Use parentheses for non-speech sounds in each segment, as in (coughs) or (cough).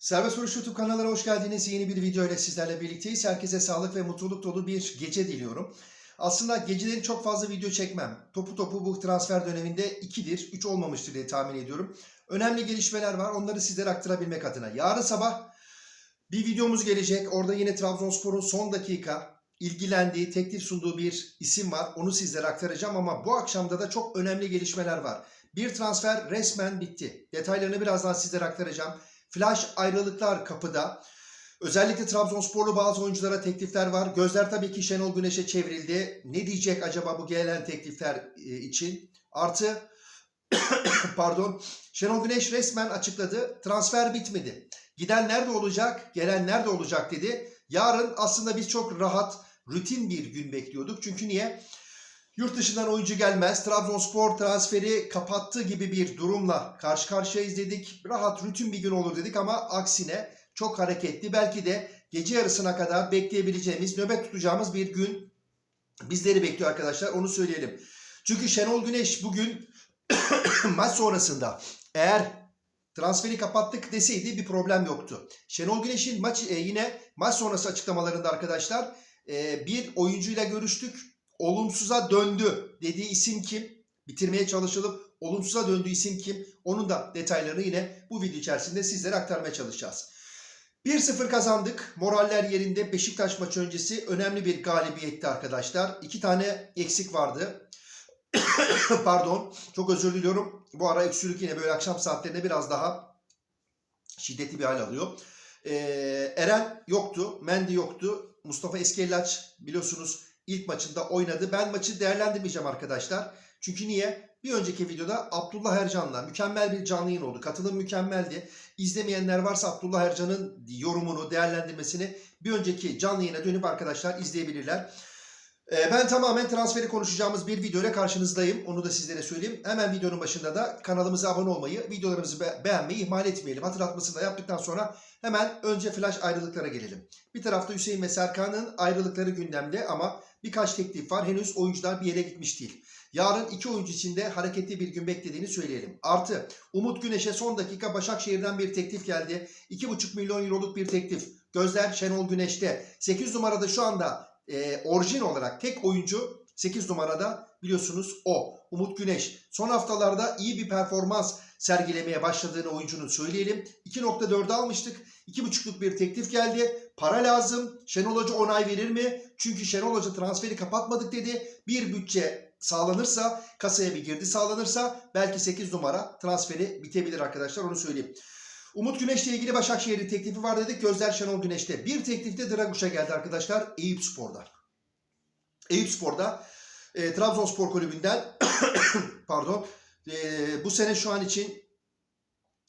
Serbest Vuruş YouTube kanalına hoş geldiniz. Yeni bir video ile sizlerle birlikteyiz. Herkese sağlık ve mutluluk dolu bir gece diliyorum. Aslında geceleri çok fazla video çekmem. Topu topu bu transfer döneminde 2'dir, 3 olmamıştır diye tahmin ediyorum. Önemli gelişmeler var. Onları sizlere aktarabilmek adına. Yarın sabah bir videomuz gelecek. Orada yine Trabzonspor'un son dakika ilgilendiği, teklif sunduğu bir isim var. Onu sizlere aktaracağım ama bu akşamda da çok önemli gelişmeler var. Bir transfer resmen bitti. Detaylarını birazdan sizlere aktaracağım. Flash ayrılıklar kapıda. Özellikle Trabzonsporlu bazı oyunculara teklifler var. Gözler tabii ki Şenol Güneş'e çevrildi. Ne diyecek acaba bu gelen teklifler e, için? Artı (coughs) pardon Şenol Güneş resmen açıkladı. Transfer bitmedi. Giden nerede olacak, gelen nerede olacak dedi. Yarın aslında biz çok rahat, rutin bir gün bekliyorduk. Çünkü niye? Yurt dışından oyuncu gelmez. Trabzonspor transferi kapattı gibi bir durumla karşı karşıyayız dedik. Rahat, rutin bir gün olur dedik ama aksine çok hareketli. Belki de gece yarısına kadar bekleyebileceğimiz, nöbet tutacağımız bir gün bizleri bekliyor arkadaşlar. Onu söyleyelim. Çünkü Şenol Güneş bugün (coughs) maç sonrasında eğer transferi kapattık deseydi bir problem yoktu. Şenol Güneş'in maç e, yine maç sonrası açıklamalarında arkadaşlar e, bir oyuncuyla görüştük. Olumsuza döndü dediği isim kim? Bitirmeye çalışılıp olumsuza döndüğü isim kim? Onun da detaylarını yine bu video içerisinde sizlere aktarmaya çalışacağız. 1-0 kazandık. Moraller yerinde. Beşiktaş maçı öncesi önemli bir galibiyetti arkadaşlar. İki tane eksik vardı. (coughs) Pardon. Çok özür diliyorum. Bu ara öksürük yine böyle akşam saatlerinde biraz daha şiddetli bir hal alıyor. Ee, Eren yoktu. Mendy yoktu. Mustafa Eskellaç biliyorsunuz ilk maçında oynadı. Ben maçı değerlendirmeyeceğim arkadaşlar. Çünkü niye? Bir önceki videoda Abdullah Ercan'la mükemmel bir canlı yayın oldu. Katılım mükemmeldi. İzlemeyenler varsa Abdullah Ercan'ın yorumunu, değerlendirmesini bir önceki canlı yayına dönüp arkadaşlar izleyebilirler. Ee, Ben tamamen transferi konuşacağımız bir video karşınızdayım. Onu da sizlere söyleyeyim. Hemen videonun başında da kanalımıza abone olmayı, videolarımızı be- beğenmeyi ihmal etmeyelim. Hatırlatmasını da yaptıktan sonra hemen önce flash ayrılıklara gelelim. Bir tarafta Hüseyin ve Serkan'ın ayrılıkları gündemde ama birkaç teklif var. Henüz oyuncular bir yere gitmiş değil. Yarın iki oyuncu için de hareketli bir gün beklediğini söyleyelim. Artı Umut Güneş'e son dakika Başakşehir'den bir teklif geldi. 2,5 milyon euroluk bir teklif. Gözler Şenol Güneş'te. 8 numarada şu anda e, orijin olarak tek oyuncu 8 numarada biliyorsunuz o. Umut Güneş. Son haftalarda iyi bir performans sergilemeye başladığını oyuncunun söyleyelim. 2.4'ü almıştık. 2.5'luk bir teklif geldi. Para lazım. Şenol Hoca onay verir mi? Çünkü Şenol Hoca transferi kapatmadık dedi. Bir bütçe sağlanırsa, kasaya bir girdi sağlanırsa belki 8 numara transferi bitebilir arkadaşlar onu söyleyeyim. Umut Güneş'le ilgili Başakşehir'in teklifi var dedik. Gözler Şenol Güneş'te. Bir teklif de Draguş'a geldi arkadaşlar. Eyüp Spor'da. Eyüp Spor'da e, Trabzonspor Kulübü'nden (coughs) pardon e, bu sene şu an için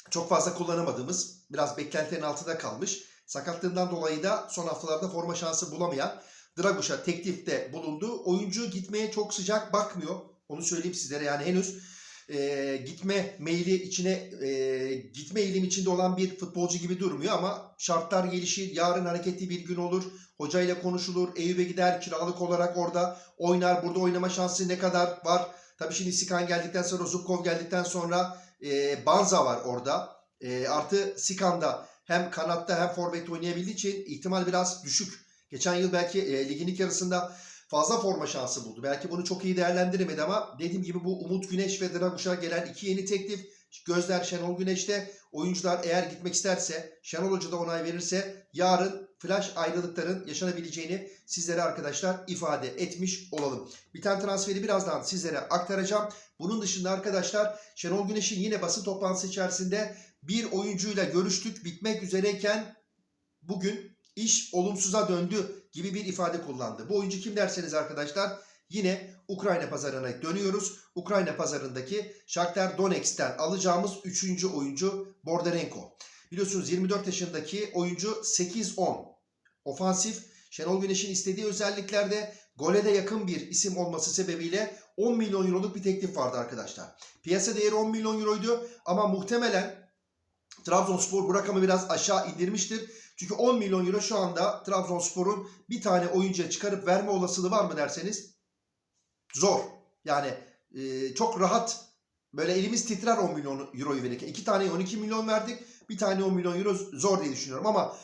çok fazla kullanamadığımız biraz beklentilerin altında kalmış. Sakatlığından dolayı da son haftalarda forma şansı bulamayan Draguş'a teklifte bulundu. Oyuncu gitmeye çok sıcak bakmıyor. Onu söyleyeyim sizlere yani henüz e, gitme meyli içine e, gitme eğilim içinde olan bir futbolcu gibi durmuyor ama şartlar gelişir. Yarın hareketli bir gün olur. Hocayla konuşulur. Eyüp'e gider kiralık olarak orada oynar. Burada oynama şansı ne kadar var? Tabii şimdi Sikan geldikten sonra Zubkov geldikten sonra e, Banza var orada. E, artı Sikan da hem kanatta hem forvet oynayabildiği için ihtimal biraz düşük. Geçen yıl belki e, ligin ilk yarısında fazla forma şansı buldu. Belki bunu çok iyi değerlendiremedi ama dediğim gibi bu Umut Güneş ve Draguş'a gelen iki yeni teklif. Gözler Şenol Güneş'te. Oyuncular eğer gitmek isterse, Şenol Hoca da onay verirse yarın flash ayrılıkların yaşanabileceğini sizlere arkadaşlar ifade etmiş olalım. Biten transferi birazdan sizlere aktaracağım. Bunun dışında arkadaşlar Şenol Güneş'in yine basın toplantısı içerisinde bir oyuncuyla görüştük. Bitmek üzereyken bugün iş olumsuza döndü gibi bir ifade kullandı. Bu oyuncu kim derseniz arkadaşlar yine Ukrayna pazarına dönüyoruz. Ukrayna pazarındaki Shakhtar Donetsk'ten alacağımız 3. oyuncu Bordarenko. Biliyorsunuz 24 yaşındaki oyuncu 8-10. Ofansif Şenol Güneş'in istediği özelliklerde gole de yakın bir isim olması sebebiyle 10 milyon euroluk bir teklif vardı arkadaşlar. Piyasa değeri 10 milyon euroydu ama muhtemelen Trabzonspor bu rakamı biraz aşağı indirmiştir. Çünkü 10 milyon euro şu anda Trabzonspor'un bir tane oyuncuya çıkarıp verme olasılığı var mı derseniz zor. Yani e, çok rahat böyle elimiz titrer 10 milyon euroyu verirken. İki tane 12 milyon verdik. bir tane 10 milyon euro zor diye düşünüyorum ama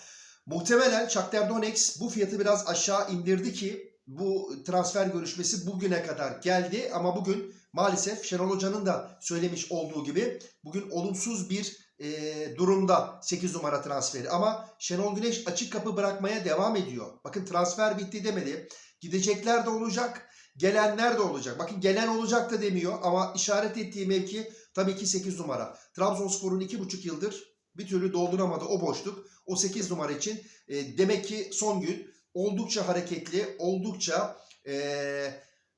muhtemelen Shakhtar Donetsk bu fiyatı biraz aşağı indirdi ki bu transfer görüşmesi bugüne kadar geldi ama bugün maalesef Şenol Hoca'nın da söylemiş olduğu gibi bugün olumsuz bir e, durumda 8 numara transferi. Ama Şenol Güneş açık kapı bırakmaya devam ediyor. Bakın transfer bitti demedi. Gidecekler de olacak, gelenler de olacak. Bakın gelen olacak da demiyor ama işaret ettiği mevki tabii ki 8 numara. Trabzonspor'un 2,5 yıldır bir türlü dolduramadı o boşluk. O 8 numara için e, demek ki son gün oldukça hareketli, oldukça e,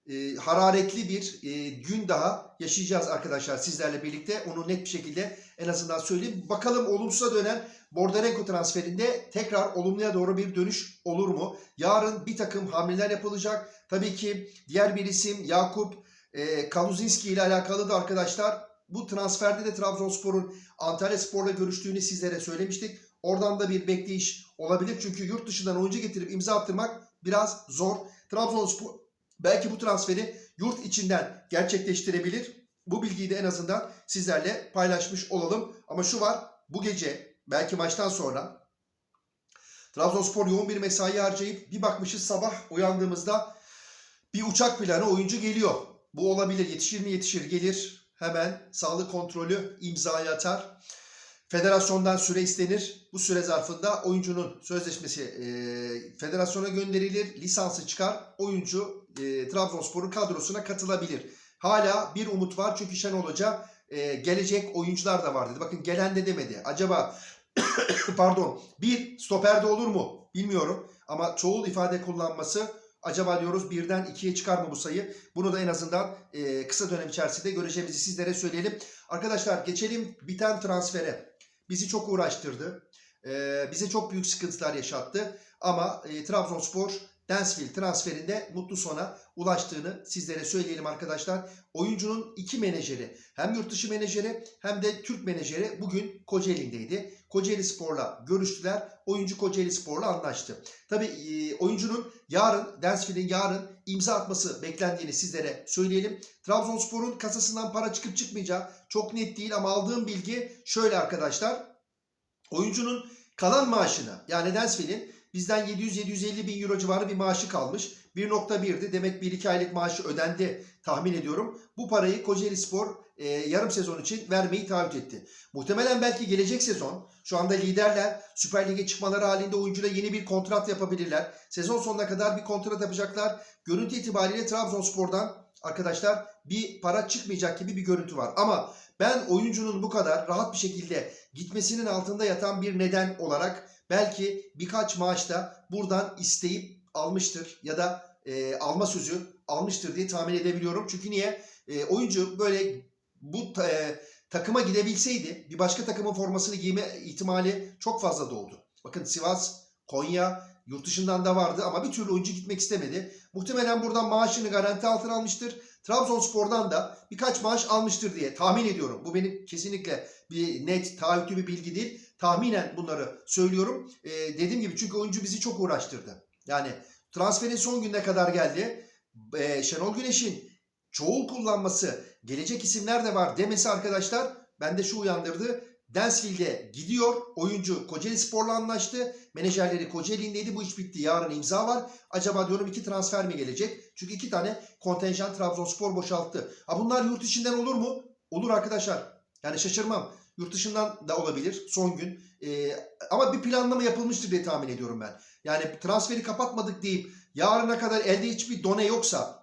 e, hararetli bir e, gün daha yaşayacağız arkadaşlar sizlerle birlikte. Onu net bir şekilde en azından söyleyeyim. Bakalım olumsuza dönen Bordarenko transferinde tekrar olumluya doğru bir dönüş olur mu? Yarın bir takım hamleler yapılacak. Tabii ki diğer bir isim Yakup e, Kaluzinski ile alakalı da arkadaşlar bu transferde de Trabzonspor'un Antalya Spor'la görüştüğünü sizlere söylemiştik. Oradan da bir bekleyiş olabilir. Çünkü yurt dışından oyuncu getirip imza attırmak biraz zor. Trabzonspor belki bu transferi yurt içinden gerçekleştirebilir. Bu bilgiyi de en azından sizlerle paylaşmış olalım. Ama şu var bu gece belki maçtan sonra Trabzonspor yoğun bir mesai harcayıp bir bakmışız sabah uyandığımızda bir uçak planı oyuncu geliyor. Bu olabilir yetişir mi yetişir gelir hemen sağlık kontrolü imzayı atar. Federasyondan süre istenir. Bu süre zarfında oyuncunun sözleşmesi e, federasyona gönderilir. Lisansı çıkar. Oyuncu e, Trabzonspor'un kadrosuna katılabilir. Hala bir umut var çünkü Şenol Hoca e, gelecek oyuncular da var dedi. Bakın gelen de demedi. Acaba (coughs) pardon bir stoperde olur mu? Bilmiyorum. Ama çoğul ifade kullanması acaba diyoruz birden ikiye çıkar mı bu sayı? Bunu da en azından e, kısa dönem içerisinde göreceğimizi sizlere söyleyelim. Arkadaşlar geçelim biten transfere. Bizi çok uğraştırdı. E, bize çok büyük sıkıntılar yaşattı. Ama e, Trabzonspor Dansville transferinde mutlu sona ulaştığını sizlere söyleyelim arkadaşlar. Oyuncunun iki menajeri hem yurt dışı menajeri hem de Türk menajeri bugün Kocaeli'ndeydi. Kocaeli Spor'la görüştüler. Oyuncu Kocaeli Spor'la anlaştı. Tabii e, oyuncunun yarın, Dansville'in yarın imza atması beklendiğini sizlere söyleyelim. Trabzonspor'un kasasından para çıkıp çıkmayacağı çok net değil ama aldığım bilgi şöyle arkadaşlar. Oyuncunun kalan maaşını yani Dansville'in bizden 700-750 bin euro civarı bir maaşı kalmış. 1.1'di demek 1-2 aylık maaşı ödendi tahmin ediyorum. Bu parayı Kocaeli Spor e, yarım sezon için vermeyi taahhüt etti. Muhtemelen belki gelecek sezon şu anda liderler Süper Lig'e çıkmaları halinde oyuncuyla yeni bir kontrat yapabilirler. Sezon sonuna kadar bir kontrat yapacaklar. Görüntü itibariyle Trabzonspor'dan arkadaşlar bir para çıkmayacak gibi bir görüntü var. Ama ben oyuncunun bu kadar rahat bir şekilde gitmesinin altında yatan bir neden olarak belki birkaç maaşta buradan isteyip almıştır ya da e, alma sözü almıştır diye tahmin edebiliyorum. Çünkü niye? E, oyuncu böyle bu e, takıma gidebilseydi bir başka takımın formasını giyme ihtimali çok fazla doğdu. Bakın Sivas, Konya yurt dışından da vardı ama bir türlü oyuncu gitmek istemedi. Muhtemelen buradan maaşını garanti altına almıştır. Trabzonspor'dan da birkaç maaş almıştır diye tahmin ediyorum. Bu benim kesinlikle bir net, taahhütlü bir bilgi değil. Tahminen bunları söylüyorum. Ee, dediğim gibi çünkü oyuncu bizi çok uğraştırdı. Yani transferin son gününe kadar geldi. Ee, Şenol Güneş'in çoğul kullanması, gelecek isimler de var demesi arkadaşlar bende şu uyandırdı. Dansville'de gidiyor. Oyuncu Kocaeli Spor'la anlaştı. Menajerleri Kocaeli'ndeydi. Bu iş bitti. Yarın imza var. Acaba diyorum iki transfer mi gelecek? Çünkü iki tane kontenjan Trabzonspor boşalttı. Ha bunlar yurt içinden olur mu? Olur arkadaşlar. Yani şaşırmam. Yurt dışından da olabilir son gün. Ee, ama bir planlama yapılmıştır diye tahmin ediyorum ben. Yani transferi kapatmadık deyip yarına kadar elde hiçbir done yoksa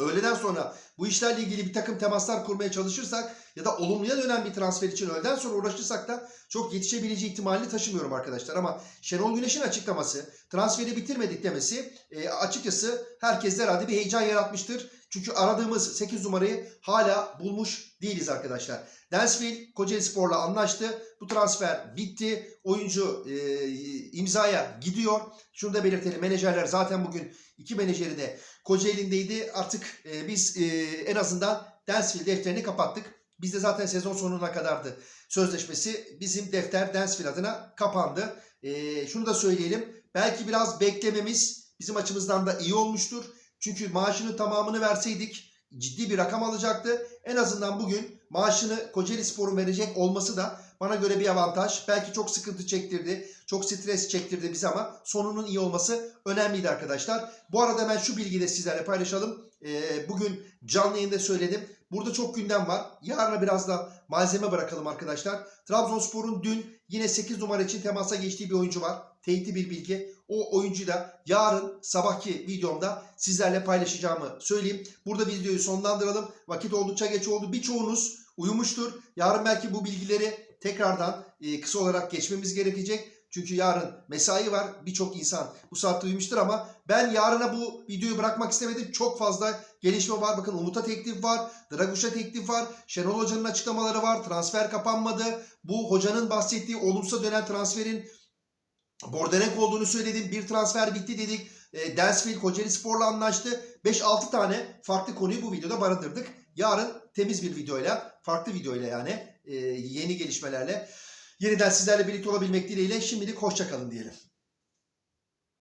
öğleden sonra bu işlerle ilgili bir takım temaslar kurmaya çalışırsak ya da olumluya dönen bir transfer için öğleden sonra uğraşırsak da çok yetişebileceği ihtimalini taşımıyorum arkadaşlar. Ama Şenol Güneş'in açıklaması, transferi bitirmedik demesi e, açıkçası herkeste herhalde bir heyecan yaratmıştır. Çünkü aradığımız 8 numarayı hala bulmuş değiliz arkadaşlar. Dansville Kocaeli Spor'la anlaştı. Bu transfer bitti. Oyuncu e, imzaya gidiyor. Şunu da belirtelim. Menajerler zaten bugün iki menajeri de Kocaeli'ndeydi. Artık e, biz e, en azından Dansville defterini kapattık. Bizde zaten sezon sonuna kadardı sözleşmesi. Bizim defter Dansville adına kapandı. E, şunu da söyleyelim. Belki biraz beklememiz bizim açımızdan da iyi olmuştur. Çünkü maaşının tamamını verseydik ciddi bir rakam alacaktı. En azından bugün maaşını Kocaeli Spor'un verecek olması da bana göre bir avantaj. Belki çok sıkıntı çektirdi, çok stres çektirdi bize ama sonunun iyi olması önemliydi arkadaşlar. Bu arada ben şu bilgiyi de sizlerle paylaşalım. Ee, bugün canlı yayında söyledim. Burada çok gündem var. Yarına biraz da malzeme bırakalım arkadaşlar. Trabzonspor'un dün yine 8 numara için temasa geçtiği bir oyuncu var. Teyitli bir bilgi. O oyuncuyu da yarın sabahki videomda sizlerle paylaşacağımı söyleyeyim. Burada videoyu sonlandıralım. Vakit oldukça geç oldu. Birçoğunuz uyumuştur. Yarın belki bu bilgileri tekrardan e, kısa olarak geçmemiz gerekecek. Çünkü yarın mesai var. Birçok insan bu saatte uyumuştur ama ben yarına bu videoyu bırakmak istemedim. Çok fazla gelişme var. Bakın Umut'a teklif var. Draguş'a teklif var. Şenol Hoca'nın açıklamaları var. Transfer kapanmadı. Bu hocanın bahsettiği olumsuz dönen transferin Bordenek olduğunu söyledim. Bir transfer bitti dedik. E, Dansfield Kocaeli Spor'la anlaştı. 5-6 tane farklı konuyu bu videoda barındırdık. Yarın temiz bir videoyla, farklı videoyla yani yeni gelişmelerle yeniden sizlerle birlikte olabilmek dileğiyle şimdilik hoşçakalın diyelim.